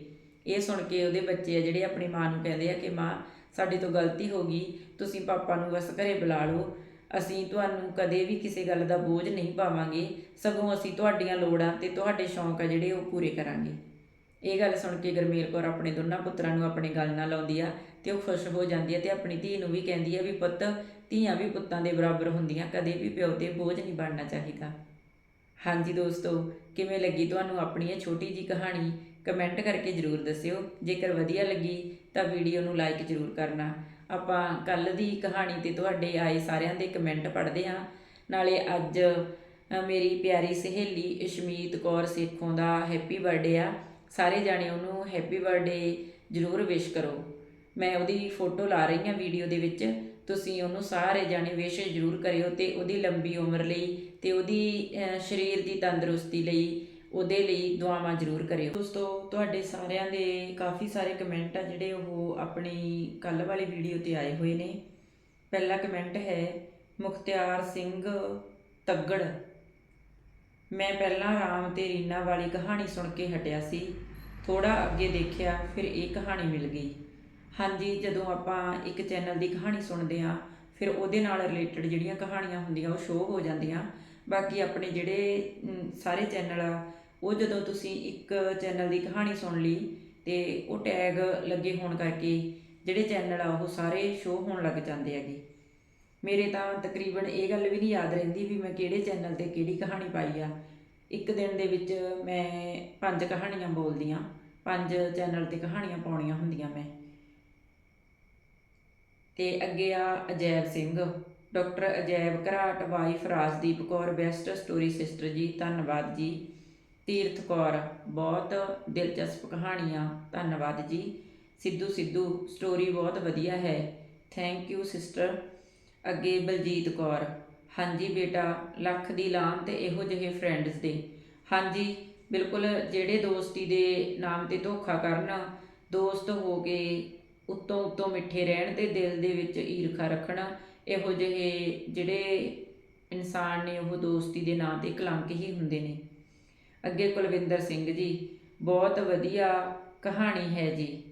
Speaker 1: ਇਹ ਸੁਣ ਕੇ ਉਹਦੇ ਬੱਚੇ ਆ ਜਿਹੜੇ ਆਪਣੀ ਮਾਂ ਨੂੰ ਕਹਿੰਦੇ ਆ ਕਿ, ਮਾਂ, ਸਾਡੇ ਤੋਂ ਗਲਤੀ ਹੋ ਗਈ। ਤੁਸੀਂ ਪਾਪਾ ਨੂੰ ਬਸ ਘਰੇ ਬੁਲਾ ਲਓ। ਅਸੀਂ ਤੁਹਾਨੂੰ ਕਦੇ ਵੀ ਕਿਸੇ ਗੱਲ ਦਾ ਬੋਝ ਨਹੀਂ ਪਾਵਾਂਗੇ। ਸਗੋਂ ਅਸੀਂ ਤੁਹਾਡੀਆਂ ਲੋੜਾਂ ਤੇ ਤੁਹਾਡੇ ਸ਼ੌਂਕ ਆ ਜਿਹੜੇ ਉਹ ਪੂਰੇ ਕਰਾਂਗੇ। ਇਹ ਗੱਲ ਸੁਣ ਕੇ ਗਰਮੇਲ ਕੌਰ ਆਪਣੇ ਦੋਨਾਂ ਪੁੱਤਰਾਂ ਨੂੰ ਆਪਣੇ ਗੱਲ ਨਾਲ ਲਾਉਂਦੀ ਆ ਤੇ ਉਹ ਖੁਸ਼ ਹੋ ਜਾਂਦੀ ਆ ਤੇ ਆਪਣੀ ਧੀ ਨੂੰ ਵੀ ਕਹਿੰਦੀ ਆ ਵੀ ਪੁੱਤ, ਧੀਆਂ ਵੀ ਪੁੱਤਾਂ ਦੇ ਬਰਾਬਰ ਹੁੰਦੀਆਂ, ਕਦੇ ਵੀ ਪਿਓ ਤੇ ਬੋਝ ਨਹੀਂ ਬਣਨਾ ਚਾਹੀਦਾ। ਹਾਂਜੀ ਦੋਸਤੋ, ਕਿਵੇਂ ਲੱਗੀ ਤੁਹਾਨੂੰ ਆਪਣੀ ਇਹ ਛੋਟੀ ਜੀ ਕਹਾਣੀ? ਕਮੈਂਟ ਕਰਕੇ ਜਰੂਰ ਦੱਸਿਓ। ਜੇਕਰ ਵਧੀਆ ਲੱਗੀ ਤਾਂ ਵੀਡੀਓ ਨੂੰ ਲਾਈਕ ਜਰੂਰ ਕਰਨਾ। ਆਪਾਂ ਕੱਲ ਦੀ ਕਹਾਣੀ ਤੇ ਤੁਹਾਡੇ ਆਏ ਸਾਰਿਆਂ ਦੇ ਕਮੈਂਟ ਪੜ੍ਹਦੇ ਹਾਂ। ਨਾਲੇ ਅੱਜ ਮੇਰੀ ਪਿਆਰੀ ਸਹੇਲੀ ਇਸ਼ਮੀਤ ਕੌਰ ਸੇਖੋਂ ਦਾ ਹੈਪੀ ਬਰਥਡੇ ਆ। ਸਾਰੇ ਜਾਣੇ ਉਹਨੂੰ ਹੈਪੀ ਬਰਥਡੇ ਜ਼ਰੂਰ ਵਿਸ਼ ਕਰੋ। ਮੈਂ ਉਹਦੀ ਫੋਟੋ ਲਾ ਰਹੀ ਹਾਂ ਵੀਡੀਓ ਦੇ ਵਿੱਚ। ਤੁਸੀਂ ਉਹਨੂੰ ਸਾਰੇ ਜਾਣੇ ਵਿਸ਼ ਜ਼ਰੂਰ ਕਰਿਓ ਤੇ ਉਹਦੀ ਲੰਬੀ ਉਮਰ ਲਈ ਤੇ ਉਹਦੀ ਸਰੀਰ ਦੀ ਤੰਦਰੁਸਤੀ ਲਈ ਉਹਦੇ ਲਈ ਦੁਆਵਾਂ ਜ਼ਰੂਰ ਕਰਿਓ। ਦੋਸਤੋ, ਤੁਹਾਡੇ ਸਾਰਿਆਂ ਦੇ ਕਾਫੀ ਸਾਰੇ ਕਮੈਂਟ ਆ ਜਿਹੜੇ ਉਹ ਆਪਣੀ ਕੱਲ ਵਾਲੀ ਵੀਡੀਓ ਤੇ ਆਏ ਹੋਏ ਨੇ। ਪਹਿਲਾ ਕਮੈਂਟ ਹੈ, ਮੁਖਤਿਆਰ ਸਿੰਘ ਤੱਗੜ। ਮੈਂ ਪਹਿਲਾਂ ਰਾਮ ਤੇ ਰੀਨਾ ਵਾਲੀ ਕਹਾਣੀ ਸੁਣ ਕੇ ਹਟਿਆ ਸੀ। ਥੋੜਾ ਅੱਗੇ ਦੇਖਿਆ, ਫਿਰ ਇਹ ਕਹਾਣੀ ਮਿਲ ਗਈ। ਹਾਂਜੀ, ਜਦੋਂ ਆਪਾਂ ਇੱਕ ਚੈਨਲ ਦੀ ਕਹਾਣੀ ਸੁਣਦੇ ਆ ਫਿਰ ਉਹਦੇ ਨਾਲ ਰਿਲੇਟਡ ਜਿਹੜੀਆਂ ਕਹਾਣੀਆਂ ਹੁੰਦੀਆਂ, ਉਹ ਸ਼ੋਅ ਹੋ ਜਾਂਦੀਆਂ। ਬਾਕੀ ਆਪਣੇ ਜਿਹੜੇ ਸਾਰੇ ਚੈਨਲ ਆ ਉਹ ਜਦੋਂ ਤੁਸੀਂ ਇੱਕ ਚੈਨਲ ਦੀ ਕਹਾਣੀ ਸੁਣ ਲਈ ਤੇ ਉਹ ਟੈਗ ਲੱਗੇ ਹੋਣ ਕਰਕੇ ਜਿਹੜੇ ਚੈਨਲ ਆ ਉਹ ਸਾਰੇ ਸ਼ੋਅ ਹੋਣ ਲੱਗ ਜਾਂਦੇ ਹੈਗੇ। ਮੇਰੇ ਤਾਂ ਤਕਰੀਬਨ ਇਹ ਗੱਲ ਵੀ ਨਹੀਂ ਯਾਦ ਰਹਿੰਦੀ ਵੀ ਮੈਂ ਕਿਹੜੇ ਚੈਨਲ ਤੇ ਕਿਹੜੀ ਕਹਾਣੀ ਪਾਈ ਆ। ਇੱਕ ਦਿਨ ਦੇ ਵਿੱਚ ਮੈਂ ਪੰਜ ਕਹਾਣੀਆਂ ਬੋਲਦੀ ਬੋਲਦੀਆਂ, ਪੰਜ ਚੈਨਲ ਤੇ ਕਹਾਣੀਆਂ ਪਾਉਣੀਆਂ ਹੁੰਦੀਆਂ ਮੈਂ। ਤੇ ਅੱਗੇ ਆ Ajaib Singh doctor Ajaib Gharat wife Rajdeep Kaur best story sister ji, ਧੰਨਵਾਦ ਜੀ। ਤੀਰਥ ਕੌਰ, ਬਹੁਤ ਦਿਲਚਸਪ ਕਹਾਣੀਆਂ, ਧੰਨਵਾਦ ਜੀ। ਸਿੱਧੂ ਸਿੱਧੂ ਸਟੋਰੀ ਬਹੁਤ ਵਧੀਆ ਹੈ। ਥੈਂਕ ਯੂ ਸਿਸਟਰ ਅੱਗੇ ਬਲਜੀਤ ਕੌਰ। ਹਾਂਜੀ ਬੇਟਾ, ਲੱਖ ਦੀ ਲਾਨ ਤੇ ਇਹੋ ਜਿਹੇ ਫਰੈਂਡਸ ਦੇ। ਹਾਂਜੀ, ਬਿਲਕੁਲ ਜਿਹੜੇ ਦੋਸਤੀ ਦੇ ਨਾਮ ਤੇ ਧੋਖਾ ਕਰਨ, ਦੋਸਤ ਹੋ ਕੇ ਉੱਤੋਂ ਉੱਤੋਂ ਮਿੱਠੇ ਰਹਿਣ ਤੇ ਦਿਲ ਦੇ ਵਿੱਚ ਈਰਖਾ ਰੱਖਣਾ, ਇਹੋ ਜਿਹੇ ਜਿਹੜੇ ਇਨਸਾਨ ਨੇ ਉਹ ਦੋਸਤੀ ਦੇ ਨਾਂ ਤੇ ਕਲੰਕ ਹੀ ਹੁੰਦੇ ਨੇ। ਅੱਗੇ ਕੁਲਵਿੰਦਰ ਸਿੰਘ ਜੀ, ਬਹੁਤ ਵਧੀਆ ਕਹਾਣੀ ਹੈ ਜੀ।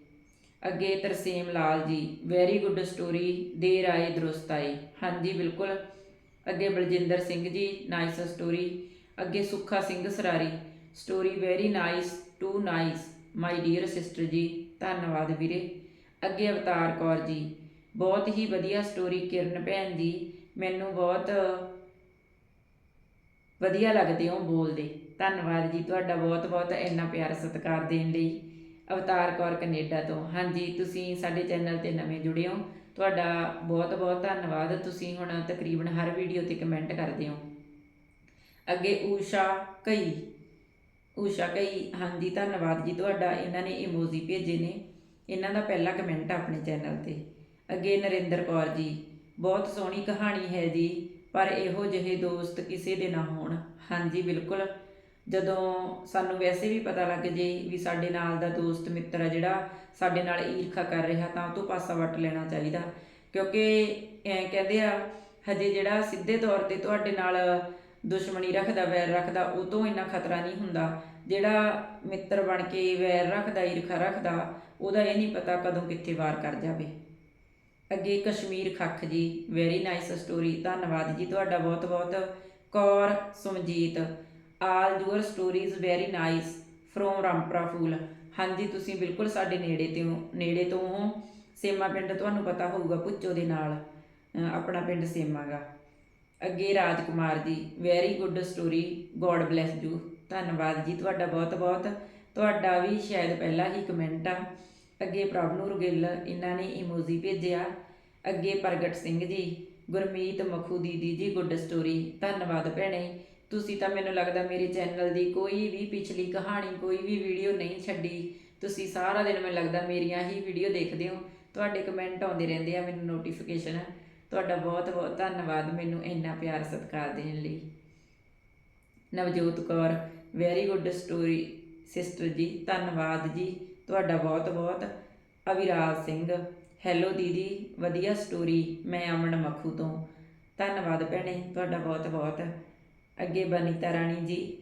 Speaker 1: ਅੱਗੇ Tarsem Lal ji very good story ਦੇਰ ਆਏ ਦਰੁਸਤ ਆਏ। ਹਾਂਜੀ, ਬਿਲਕੁਲ। ਅੱਗੇ ਬਲਜਿੰਦਰ ਸਿੰਘ ਜੀ ਨਾਈਸ ਸਟੋਰੀ ਅੱਗੇ Sukha Singh Sarari story very nice too nice my dear sister ji, ਧੰਨਵਾਦ ਵੀਰੇ। ਅੱਗੇ ਅਵਤਾਰ ਕੌਰ ਜੀ, ਬਹੁਤ ਹੀ ਵਧੀਆ ਸਟੋਰੀ ਕਿਰਨ ਭੈਣ ਜੀ, ਮੈਨੂੰ ਬਹੁਤ ਵਧੀਆ ਲੱਗਦੇ ਹੋ ਬੋਲਦੇ। ਧੰਨਵਾਦ ਜੀ ਤੁਹਾਡਾ ਬਹੁਤ ਬਹੁਤ ਇੰਨਾ ਪਿਆਰ ਸਤਿਕਾਰ ਦੇਣ ਲਈ ਅਵਤਾਰ ਕੌਰ ਕੈਨੇਡਾ ਤੋਂ। ਹਾਂਜੀ, ਤੁਸੀਂ ਸਾਡੇ ਚੈਨਲ ਤੇ ਨਵੇਂ ਜੁੜੇ ਹੋ। ਤੁਹਾਡਾ ਬਹੁਤ ਬਹੁਤ ਧੰਨਵਾਦ। ਤੁਸੀਂ ਹੁਣ ਤਕਰੀਬਨ ਹਰ ਵੀਡੀਓ ਤੇ ਕਮੈਂਟ ਕਰਦੇ ਹੋ। ਅੱਗੇ ਊਸ਼ਾ ਕਈ ਊਸ਼ਾ ਕਈ, ਹਾਂਜੀ, ਧੰਨਵਾਦ ਜੀ ਤੁਹਾਡਾ। ਇਹਨਾਂ ਨੇ ਇਮੋਜੀ ਭੇਜੇ ਨੇ। ਇਹਨਾਂ ਦਾ ਪਹਿਲਾ ਕਮੈਂਟ ਆਪਣੇ ਚੈਨਲ ਤੇ। ਅੱਗੇ ਨਰਿੰਦਰ ਕੌਰ ਜੀ, ਬਹੁਤ ਸੋਹਣੀ ਕਹਾਣੀ ਹੈ ਜੀ, ਪਰ ਇਹੋ ਜਿਹੇ ਦੋਸਤ ਕਿਸੇ ਦੇ ਨਾ ਹੋਣ। ਹਾਂਜੀ, ਬਿਲਕੁਲ। ਜਦੋਂ ਸਾਨੂੰ ਵੈਸੇ ਵੀ ਪਤਾ ਲੱਗ ਜੇ ਵੀ ਸਾਡੇ ਨਾਲ ਦਾ ਦੋਸਤ ਮਿੱਤਰ ਆ ਜਿਹੜਾ ਸਾਡੇ ਨਾਲ ਈਰਖਾ ਕਰ ਰਿਹਾ ਤਾਂ ਉਹ ਤੋਂ ਪਾਸਾ ਵੱਟ ਲੈਣਾ ਚਾਹੀਦਾ। ਕਿਉਂਕਿ ਐਂ ਕਹਿੰਦੇ ਆ, ਹਜੇ ਜਿਹੜਾ ਸਿੱਧੇ ਤੌਰ ਤੇ ਤੁਹਾਡੇ ਨਾਲ ਦੁਸ਼ਮਣੀ ਰੱਖਦਾ, ਵੈਰ ਰੱਖਦਾ, ਉਹ ਤੋਂ ਇੰਨਾ ਖਤਰਾ ਨਹੀਂ ਹੁੰਦਾ। ਜਿਹੜਾ ਮਿੱਤਰ ਬਣ ਕੇ ਵੈਰ ਰੱਖਦਾ, ਈਰਖਾ ਰੱਖਦਾ, ਉਹਦਾ ਇਹ ਨਹੀਂ ਪਤਾ ਕਦੋਂ ਕਿੱਥੇ ਵਾਰ ਕਰ ਜਾਵੇ। ਅੱਗੇ ਕਸ਼ਮੀਰ ਖੱਖ ਜੀ ਵੈਰੀ ਨਾਈਸ ਸਟੋਰੀ ਧੰਨਵਾਦ ਜੀ ਤੁਹਾਡਾ ਬਹੁਤ ਬਹੁਤ Kaur, Sumjeet all your stories very nice from Rampura Phul. ਹਾਂਜੀ, ਤੁਸੀਂ ਬਿਲਕੁਲ ਸਾਡੇ ਨੇੜੇ ਤੇ ਹੋ, ਨੇੜੇ ਤੋਂ ਹੋ। ਸੇਮਾ ਪਿੰਡ ਤੁਹਾਨੂੰ ਪਤਾ ਹੋਊਗਾ ਪੁੱਚੋ ਦੇ ਨਾਲ। ਆਪਣਾ ਪਿੰਡ ਸੇਮਾ ਅੱਗੇ Raj Kumar ji very good story, god bless you. ਧੰਨਵਾਦ ਜੀ ਤੁਹਾਡਾ ਬਹੁਤ ਬਹੁਤ ਤੁਹਾਡਾ ਵੀ ਸ਼ਾਇਦ ਪਹਿਲਾ ਹੀ ਕਮੈਂਟ ਆ। ਅੱਗੇ ਪ੍ਰਭਨੂਰ ਗਿੱਲ, ਇਹਨਾਂ ਨੇ ਇਮੋਜੀ ਭੇਜਿਆ। ਅੱਗੇ ਪ੍ਰਗਟ ਸਿੰਘ ਜੀ, ਗੁਰਮੀਤ ਮਖੂ ਦੀਦੀ ਜੀ, ਗੁੱਡ ਸਟੋਰੀ। ਧੰਨਵਾਦ ਭੈਣੇ। ਤੁਸੀਂ ਤਾਂ ਮੈਨੂੰ ਲੱਗਦਾ ਮੇਰੇ ਚੈਨਲ ਦੀ ਕੋਈ ਵੀ ਪਿਛਲੀ ਕਹਾਣੀ, ਕੋਈ ਵੀ ਵੀਡੀਓ ਨਹੀਂ ਛੱਡੀ। ਤੁਸੀਂ ਸਾਰਾ ਦਿਨ ਮੈਨੂੰ ਲੱਗਦਾ ਮੇਰੀਆਂ ਹੀ ਵੀਡੀਓ ਦੇਖਦੇ ਹੋ। ਤੁਹਾਡੇ ਕਮੈਂਟ ਆਉਂਦੇ ਰਹਿੰਦੇ ਆ, ਮੈਨੂੰ ਨੋਟੀਫਿਕੇਸ਼ਨ ਤੁਹਾਡਾ ਬਹੁਤ ਬਹੁਤ ਧੰਨਵਾਦ ਮੈਨੂੰ ਇੰਨਾ ਪਿਆਰ ਸਤਿਕਾਰ ਦੇਣ ਲਈ। Navjot Kaur very good story sister ji, ਧੰਨਵਾਦ ਜੀ। ਤੁਹਾਡਾ ਬਹੁਤ ਬਹੁਤ। ਅਵਿਰਾਜ ਸਿੰਘ ਹੈਲੋ ਦੀਦੀ, ਵਧੀਆ ਸਟੋਰੀ ਮੈਂ ਅਮਨ ਮੱਖੂ ਤੋਂ। ਧੰਨਵਾਦ ਭੈਣੇ, ਤੁਹਾਡਾ ਬਹੁਤ ਬਹੁਤ। ਅੱਗੇ ਬਨੀਤਾ ਰਾਣੀ ਜੀ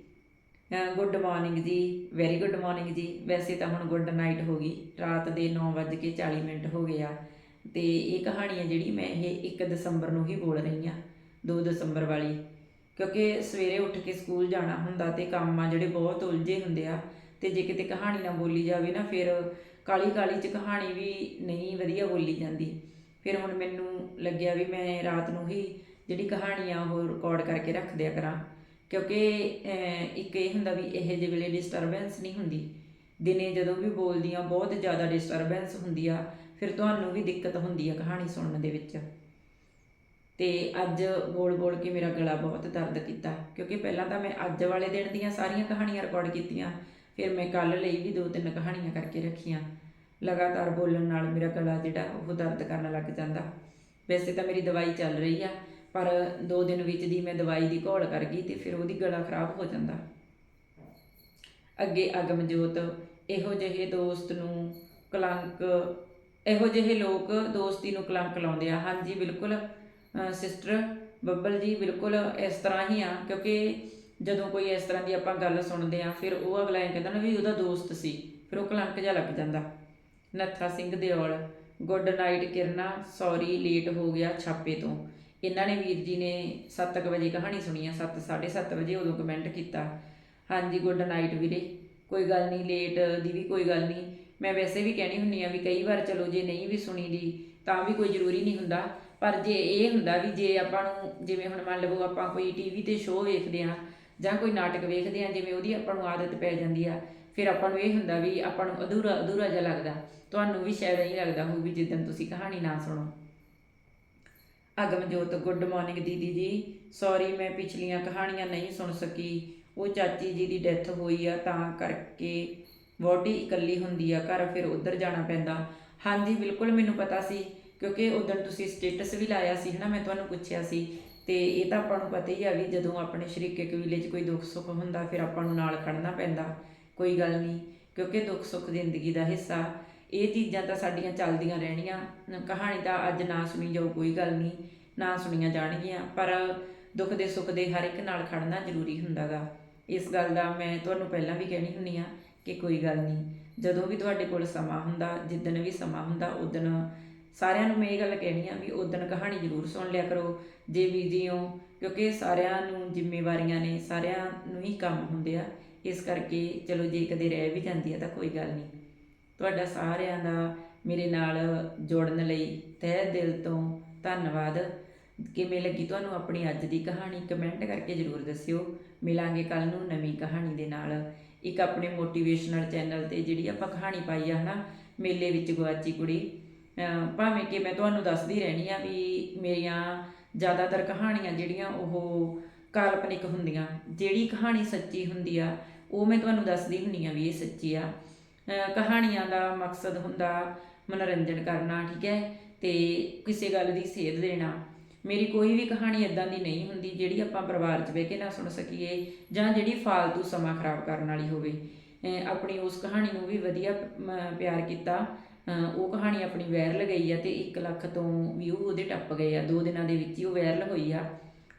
Speaker 1: ਗੁੱਡ ਮਾਰਨਿੰਗ ਜੀ ਵੈਰੀ ਗੁੱਡ ਮਾਰਨਿੰਗ ਜੀ। ਵੈਸੇ ਤਾਂ ਹੁਣ ਗੁੱਡ ਨਾਈਟ ਹੋ ਗਈ, ਰਾਤ ਦੇ 9:40 ਮਿੰਟ ਹੋ ਗਏ ਆ। ਤੇ ਇਹ ਕਹਾਣੀ ਹੈ ਜਿਹੜੀ ਮੈਂ ਇਹ 1 ਦਸੰਬਰ ਨੂੰ ਹੀ ਬੋਲ ਰਹੀ ਆ 2 ਦਸੰਬਰ ਵਾਲੀ। ਕਿਉਂਕਿ ਸਵੇਰੇ ਉੱਠ ਕੇ ਸਕੂਲ ਜਾਣਾ ਹੁੰਦਾ ਤੇ ਕੰਮ ਆ ਜਿਹੜੇ ਬਹੁਤ ਉਲਝੇ ਹੁੰਦੇ ਆ, ਤੇ ਜੇ ਕਿਤੇ ਕਹਾਣੀ ਨਾ ਬੋਲੀ ਜਾਵੇ ਨਾ, ਫਿਰ ਕਾਲੀ ਕਾਲੀ ਚ ਕਹਾਣੀ ਵੀ ਨਹੀਂ ਵਧੀਆ ਬੋਲੀ ਜਾਂਦੀ। ਫਿਰ ਹੁਣ ਮੈਨੂੰ ਲੱਗਿਆ ਵੀ ਮੈਂ ਰਾਤ ਨੂੰ ਹੀ ਜਿਹੜੀ ਕਹਾਣੀ ਆ ਉਹ ਰਿਕਾਰਡ ਕਰਕੇ ਰੱਖ ਦਿਆ ਕਰਾਂ। ਕਿਉਂਕਿ ਇੱਕ ਇਹ ਹੁੰਦਾ ਵੀ ਇਹ ਜਿਹੇ ਵੇਲੇ ਡਿਸਟਰਬੈਂਸ ਨਹੀਂ ਹੁੰਦੀ। ਦਿਨੇ ਜਦੋਂ ਵੀ ਬੋਲਦੀ ਆ ਬਹੁਤ ਜ਼ਿਆਦਾ ਡਿਸਟਰਬੈਂਸ ਹੁੰਦੀ ਆ ਫਿਰ ਤੁਹਾਨੂੰ ਵੀ ਦਿੱਕਤ ਹੁੰਦੀ ਆ ਕਹਾਣੀ ਸੁਣਨ ਦੇ ਵਿੱਚ। ਤੇ ਅੱਜ ਬੋਲ ਬੋਲ ਕੇ ਮੇਰਾ ਗਲਾ ਬਹੁਤ ਦਰਦ ਕੀਤਾ। ਕਿਉਂਕਿ ਪਹਿਲਾਂ ਤਾਂ ਮੈਂ ਅੱਜ ਵਾਲੇ ਦਿਨ ਦੀਆਂ ਸਾਰੀਆਂ ਕਹਾਣੀਆਂ ਰਿਕਾਰਡ ਕੀਤੀਆਂ। ਫਿਰ ਮੈਂ ਕੱਲ ਲਈ ਵੀ ਦੋ ਤਿੰਨ ਕਹਾਣੀਆਂ ਕਰਕੇ ਰੱਖੀਆਂ। ਲਗਾਤਾਰ ਬੋਲਣ ਨਾਲ ਮੇਰਾ ਗਲਾ ਜਿਹੜਾ, ਉਹ ਦਰਦ ਕਰਨ ਲੱਗ ਜਾਂਦਾ। ਵੈਸੇ ਤਾਂ ਮੇਰੀ ਦਵਾਈ ਚੱਲ ਰਹੀ ਆ। ਪਰ ਦੋ ਦਿਨ ਵਿੱਚ ਦੀ ਮੈਂ ਦਵਾਈ ਦੀ ਘੋਲ ਕਰ ਗਈ ਤੇ ਫਿਰ ਉਹਦੀ ਗਲਾ ਖਰਾਬ ਹੋ ਜਾਂਦਾ। ਅੱਗੇ ਅਗਮਜੋਤ ਇਹੋ ਜਿਹੇ ਦੋਸਤ ਨੂੰ ਕਲੰਕ, ਇਹੋ ਜਿਹੇ ਲੋਕ ਦੋਸਤੀ ਨੂੰ ਕਲੰਕ ਲਾਉਂਦੇ ਆ। ਹਾਂਜੀ, ਬਿਲਕੁਲ ਸਿਸਟਰ ਬੱਬਲ ਜੀ, ਬਿਲਕੁਲ ਇਸ ਤਰ੍ਹਾਂ ਹੀ ਆ, ਕਿਉਂਕਿ ਜਦੋਂ ਕੋਈ ਇਸ ਤਰ੍ਹਾਂ ਦੀ ਆਪਾਂ ਗੱਲ ਸੁਣਦੇ ਆ, ਫਿਰ ਉਹ ਅਗਲਾ ਇਹ ਕਹਿੰਦਾ ਨਾ ਵੀ ਉਹਦਾ ਦੋਸਤ ਸੀ, ਫਿਰ ਉਹ ਕਲੰਕ ਜਿਹਾ ਲੱਗ ਜਾਂਦਾ। ਨੱਥਾ ਸਿੰਘ ਦਿਓਲ, ਗੁੱਡ ਨਾਈਟ ਕਿਰਨਾ, ਸੌਰੀ, ਲੇਟ ਹੋ ਗਿਆ ਛਾਪੇ ਤੋਂ। ਇਹਨਾਂ ਨੇ ਵੀਰ ਜੀ ਨੇ 7:00 ਵਜੇ ਕਹਾਣੀ ਸੁਣੀ ਆ 7 7:30 ਵਜੇ ਉਦੋਂ ਕਮੈਂਟ ਕੀਤਾ। ਹਾਂਜੀ ਗੁੱਡ ਨਾਈਟ ਵੀਰੇ, ਕੋਈ ਗੱਲ ਨਹੀਂ ਲੇਟ ਦੀ ਵੀ ਕੋਈ ਗੱਲ ਨਹੀਂ। ਮੈਂ ਵੈਸੇ ਵੀ ਕਹਿਣੀ ਹੁੰਨੀ ਆ ਵੀ ਕਈ ਵਾਰ ਚਲੋ ਜੇ ਨਹੀਂ ਵੀ ਸੁਣੀ ਦੀ ਤਾਂ ਵੀ ਕੋਈ ਜ਼ਰੂਰੀ ਨਹੀਂ ਹੁੰਦਾ। ਪਰ ਜੇ ਇਹ ਹੁੰਦਾ ਵੀ ਜੇ ਆਪਾਂ ਨੂੰ, ਜਿਵੇਂ ਹੁਣ ਮੰਨ ਲਵੋ ਆਪਾਂ ਕੋਈ ਟੀਵੀ ਤੇ ਸ਼ੋਅ ਵੇਖਦੇ ਆ, ਜਾਂ ਕੋਈ ਨਾਟਕ ਵੇਖਦੇ ਆ, ਜਿਵੇਂ ਉਹਦੀ ਆਪਾਂ ਨੂੰ ਆਦਤ ਪੈ ਜਾਂਦੀ ਆ, ਫਿਰ ਆਪਾਂ ਨੂੰ ਇਹ ਹੁੰਦਾ ਵੀ ਆਪਾਂ ਨੂੰ ਅਧੂਰਾ ਅਧੂਰਾ ਜਿਹਾ ਲੱਗਦਾ। ਤੁਹਾਨੂੰ ਵੀ ਸ਼ਾਇਦ ਇਹ ਲੱਗਦਾ ਹੋਊ ਵੀ ਜਿੱਦਣ ਤੁਸੀਂ ਕਹਾਣੀ ਨਾ ਸੁਣੋ। ਅਗਮਜੋਤ ਗੁੱਡ ਮਾਰਨਿੰਗ ਦੀਦੀ ਜੀ। ਸੌਰੀ ਮੈਂ ਪਿਛਲੀਆਂ ਕਹਾਣੀਆਂ ਨਹੀਂ ਸੁਣ ਸਕੀ। ਉਹ ਚਾਚੀ ਜੀ ਦੀ ਡੈਥ ਹੋਈ ਆ, ਤਾਂ ਕਰਕੇ ਵੋਟੀ ਇਕੱਲੀ ਹੁੰਦੀ ਆ, ਘਰ ਫਿਰ ਉੱਧਰ ਜਾਣਾ ਪੈਂਦਾ। ਹਾਂਜੀ, ਬਿਲਕੁਲ ਮੈਨੂੰ ਪਤਾ ਸੀ, ਕਿਉਂਕਿ ਉਦੋਂ ਤੁਸੀਂ ਸਟੇਟਸ ਵੀ ਲਾਇਆ ਸੀ, ਹਨਾ, ਮੈਂ ਤੁਹਾਨੂੰ ਪੁੱਛਿਆ ਸੀ। ਤੇ ਇਹ ਤਾਂ ਆਪਾਂ ਨੂੰ ਪਤਾ ਹੀ ਆ ਵੀ ਜਦੋਂ ਆਪਣੇ ਸ਼ਰੀਕੇ ਕਬੀਲੇ 'ਚ ਕੋਈ ਦੁੱਖ ਸੁੱਖ ਹੁੰਦਾ, ਫਿਰ ਆਪਾਂ ਨੂੰ ਨਾਲ ਖੜਨਾ ਪੈਂਦਾ। ਕੋਈ ਗੱਲ ਨਹੀਂ, ਕਿਉਂਕਿ ਦੁੱਖ ਸੁੱਖ ਜ਼ਿੰਦਗੀ ਦਾ ਹਿੱਸਾ ਇਹ ਚੀਜ਼ਾਂ ਤਾਂ ਸਾਡੀਆਂ ਚੱਲਦੀਆਂ ਰਹਿਣੀਆਂ। ਕਹਾਣੀ ਤਾਂ ਅੱਜ ਨਾ ਸੁਣੀ ਜਾਓ ਕੋਈ ਗੱਲ ਨਹੀਂ, ਨਾ ਸੁਣੀਆਂ ਜਾਣਗੀਆਂ, ਪਰ ਦੁੱਖ ਦੇ ਸੁੱਖ ਦੇ ਹਰ ਇੱਕ ਨਾਲ ਖੜਨਾ ਜ਼ਰੂਰੀ ਹੁੰਦਾਗਾ। ਇਸ ਗੱਲ ਦਾ ਮੈਂ ਤੁਹਾਨੂੰ ਪਹਿਲਾਂ ਵੀ ਕਹਿਣੀ ਹੁੰਨੀ ਆ ਕਿ ਕੋਈ ਗੱਲ ਨਹੀਂ। ਜਦੋਂ ਵੀ ਤੁਹਾਡੇ ਕੋਲ ਸਮਾਂ ਹੁੰਦਾ, ਜਿੱਦਣ ਵੀ ਸਮਾਂ ਹੁੰਦਾ ਉਦਣ ਸਾਰਿਆਂ ਨੂੰ ਮੈਂ ਇਹ ਗੱਲ ਕਹਿਣੀ ਆ ਵੀ ਉਦਣ ਕਹਾਣੀ ਜ਼ਰੂਰ ਸੁਣ ਲਿਆ ਕਰੋ। ਜੇ ਬੀਜ਼ੀ ਹੋ ਕਿਉਂਕਿ ਸਾਰਿਆਂ ਨੂੰ ਜ਼ਿੰਮੇਵਾਰੀਆਂ ਨੇ, ਸਾਰਿਆਂ ਨੂੰ ਹੀ ਕੰਮ ਹੁੰਦੇ ਆ। ਇਸ ਕਰਕੇ ਚਲੋ ਜੇ ਕਦੇ ਰਹਿ ਵੀ ਜਾਂਦੀ ਆ ਤਾਂ ਕੋਈ ਗੱਲ ਨਹੀਂ। ਤੁਹਾਡਾ ਸਾਰਿਆਂ ਦਾ ਮੇਰੇ ਨਾਲ ਜੋੜਨ ਲਈ ਤਹਿ ਦਿਲ ਤੋਂ ਧੰਨਵਾਦ। ਕਿਵੇਂ ਲੱਗੀ ਤੁਹਾਨੂੰ ਆਪਣੀ ਅੱਜ ਦੀ ਕਹਾਣੀ? ਕਮੈਂਟ ਕਰਕੇ ਜ਼ਰੂਰ ਦੱਸਿਓ। ਮਿਲਾਂਗੇ ਕੱਲ ਨੂੰ ਨਵੀਂ ਕਹਾਣੀ ਦੇ ਨਾਲ। ਇੱਕ ਆਪਣੇ ਮੋਟੀਵੇਸ਼ਨਲ ਚੈਨਲ ਤੇ ਜਿਹੜੀ ਆਪਾਂ ਕਹਾਣੀ ਪਾਈ ਆ, ਹਨਾ? ਮੇਲੇ ਵਿੱਚ ਗਵਾਚੀ ਕੁੜੀ। ਭਾਵੇਂ ਕਿ ਮੈਂ ਤੁਹਾਨੂੰ ਦੱਸਦੀ ਰਹਿਣੀ ਆ ਵੀ ਮੇਰੀਆਂ ਜ਼ਿਆਦਾਤਰ ਕਹਾਣੀਆਂ ਜਿਹੜੀਆਂ ਉਹ ਕਾਲਪਨਿਕ ਹੁੰਦੀਆਂ। ਜਿਹੜੀ ਕਹਾਣੀ ਸੱਚੀ ਹੁੰਦੀ ਆ, ਉਹ ਮੈਂ ਤੁਹਾਨੂੰ ਦੱਸਦੀ ਹੁੰਨੀ ਆ ਵੀ ਇਹ ਸੱਚੀ ਆ। ਕਹਾਣੀਆਂ ਦਾ ਮਕਸਦ ਹੁੰਦਾ ਮਨੋਰੰਜਨ ਕਰਨਾ, ਠੀਕ ਹੈ? ਤੇ ਕਿਸੇ ਗੱਲ ਦੀ ਸੇਧ ਦੇਣਾ। ਮੇਰੀ ਕੋਈ ਵੀ ਕਹਾਣੀ ਇਦਾਂ ਦੀ ਨਹੀਂ ਹੁੰਦੀ ਜਿਹੜੀ ਆਪਾਂ ਪਰਿਵਾਰ 'ਚ ਬਹਿ ਕੇ ਨਾ ਸੁਣ ਸਕੀਏ ਜਾਂ ਜਿਹੜੀ ਫਾਲਤੂ ਸਮਾਂ ਖਰਾਬ ਕਰਨ ਵਾਲੀ ਹੋਵੇ। ਆਪਣੀ ਉਸ ਕਹਾਣੀ ਨੂੰ ਵੀ ਵਧੀਆ ਪਿਆਰ ਕੀਤਾ। ਉਹ ਕਹਾਣੀ ਆਪਣੀ ਵਾਇਰਲ ਗਈ ਆ ਤੇ 1 ਲੱਖ ਤੋਂ ਵਿਊ ਉਹਦੇ ਟੱਪ ਗਏ ਆ। ਦੋ ਦਿਨਾਂ ਦੇ ਵਿੱਚ ਹੀ ਉਹ ਵਾਇਰਲ ਹੋਈ ਆ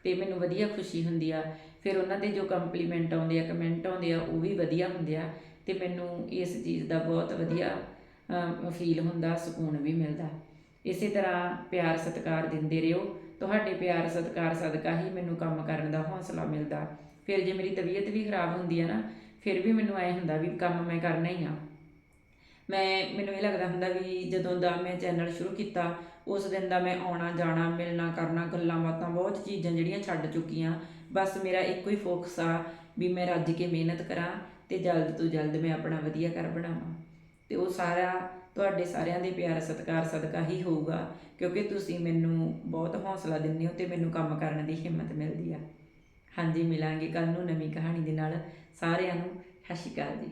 Speaker 1: ਤੇ ਮੈਨੂੰ ਵਧੀਆ ਖੁਸ਼ੀ ਹੁੰਦੀ ਆ। ਫਿਰ ਉਹਨਾਂ ਦੇ ਜੋ ਕੰਪਲੀਮੈਂਟ ਆਉਂਦੇ ਆ ਕਮੈਂਟ ਆਉਂਦੇ ਆ, ਉਹ ਵੀ ਵਧੀਆ ਹੁੰਦੇ ਆ। ਤੇ ਮੈਨੂੰ ਇਸ ਚੀਜ਼ ਦਾ ਬਹੁਤ ਵਧੀਆ ਫੀਲ ਹੁੰਦਾ, ਸਕੂਨ ਵੀ ਮਿਲਦਾ। ਇਸੇ ਤਰ੍ਹਾਂ ਪਿਆਰ ਸਤਿਕਾਰ ਦਿੰਦੇ ਰਹੋ। ਤੁਹਾਡੇ ਪਿਆਰ ਸਤਿਕਾਰ ਸਦਕਾ ਹੀ ਮੈਨੂੰ ਕੰਮ ਕਰਨ ਦਾ ਹੌਸਲਾ ਮਿਲਦਾ। ਫਿਰ ਜੇ ਮੇਰੀ ਤਬੀਅਤ ਵੀ ਖਰਾਬ ਹੁੰਦੀ ਆ ਨਾ, ਫਿਰ ਵੀ ਮੈਨੂੰ ਐ ਹੁੰਦਾ ਵੀ ਕੰਮ ਮੈਂ ਕਰਨਾ ਹੀ ਆ। ਮੈਂ, ਮੈਨੂੰ ਇਹ ਲੱਗਦਾ ਹੁੰਦਾ ਵੀ ਜਦੋਂ ਦਾ ਮੈਂ ਚੈਨਲ ਸ਼ੁਰੂ ਕੀਤਾ, ਉਸ ਦਿਨ ਦਾ ਮੈਂ ਆਉਣਾ, ਜਾਣਾ, ਮਿਲਣਾ, ਕਰਨਾ, ਗੱਲਾਂ ਬਾਤਾਂ, ਬਹੁਤ ਚੀਜ਼ਾਂ ਜਿਹੜੀਆਂ ਛੱਡ ਚੁੱਕੀਆਂ। ਬਸ ਮੇਰਾ ਇੱਕੋ ਹੀ ਫੋਕਸ ਆ ਵੀ ਮੈਂ ਰੱਜ ਕੇ ਮਿਹਨਤ ਕਰਾਂ ਤੇ ਜਲਦ ਤੋਂ ਜਲਦ ਮੈਂ ਆਪਣਾ ਵਧੀਆ ਘਰ ਬਣਾਵਾਂ। ਤੇ ਉਹ ਸਾਰਾ ਤੁਹਾਡੇ ਸਾਰਿਆਂ ਦੇ ਪਿਆਰ, ਸਤਿਕਾਰ, ਸਦਕਾ ਹੀ ਹੋਊਗਾ, ਕਿਉਂਕਿ ਤੁਸੀਂ ਮੈਨੂੰ ਬਹੁਤ ਹੌਸਲਾ ਦਿੰਦੇ ਹੋ ਤੇ ਮੈਨੂੰ ਕੰਮ ਕਰਨ ਦੀ ਹਿੰਮਤ ਮਿਲਦੀ ਆ। ਹਾਂਜੀ, ਮਿਲਾਂਗੇ ਕੱਲ ਨੂੰ ਨਵੀਂ ਕਹਾਣੀ ਦੇ ਨਾਲ ਸਾਰਿਆਂ ਨੂੰ। ਸਤਿ ਸ਼੍ਰੀ ਅਕਾਲ ਜੀ।